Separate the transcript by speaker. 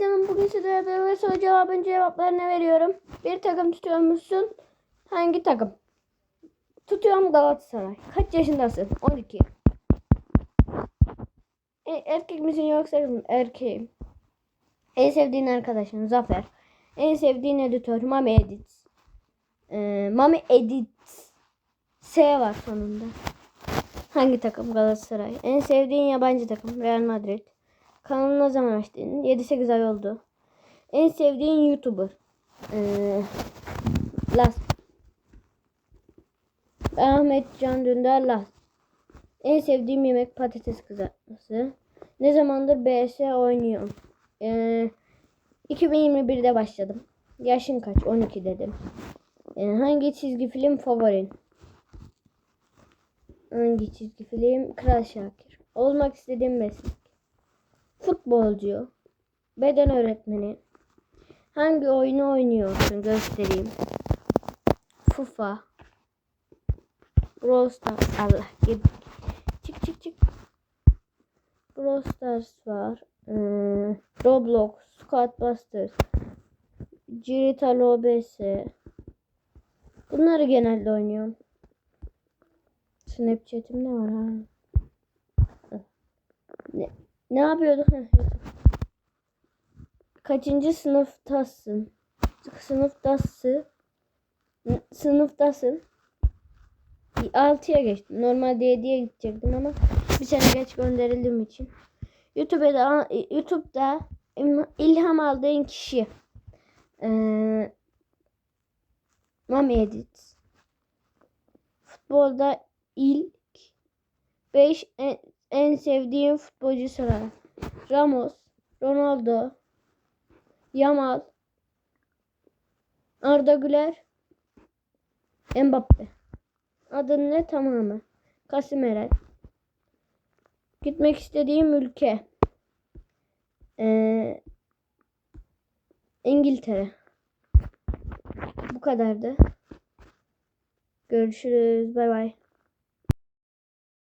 Speaker 1: canım bugün size bir soru cevabın cevaplarını veriyorum. Bir takım tutuyormuşsun. Hangi takım? Tutuyorum Galatasaray. Kaç yaşındasın? 12. E, erkek misin yoksa mı? Erkeğim. En sevdiğin arkadaşın Zafer. En sevdiğin editör Mami Edit. Ee, Mami Edit. S var sonunda. Hangi takım? Galatasaray. En sevdiğin yabancı takım Real Madrid. Kanalı ne zaman açtın? 7-8 ay oldu. En sevdiğin YouTuber? Ee, Las. Ahmet Can Dündar Las. En sevdiğim yemek patates kızartması. Ne zamandır BS oynuyorum? Ee, 2021'de başladım. Yaşın kaç? 12 dedim. Ee, hangi çizgi film favorin? Hangi çizgi film? Kral Şakir. Olmak istediğim meslek. Futbolcu. Beden öğretmeni. Hangi oyunu oynuyorsun? Göstereyim. FIFA. Brawl Stars. Allah git. Çık çık çık. Brawl Stars var. Ee, Roblox. Squad Busters. Cirita OBS. Bunları genelde oynuyorum. Snapchat'imde var ha. Ne, ne yapıyorduk? Kaçıncı sınıftasın? Sınıftasın. Sınıftasın. 6'ya geçtim. Normalde 7'ye gidecektim ama bir sene geç gönderildiğim için. YouTube'da YouTube'da ilham aldığın kişi. Ee, Mami Edit. Futbolda ilk 5 en, en sevdiğim futbolcu sıra. Ramos, Ronaldo, Yamal, Arda Güler, Mbappe. Adın ne tamamı? Casemiro. Gitmek istediğim ülke. Ee, İngiltere. Bu kadardı. Görüşürüz. Bay bay.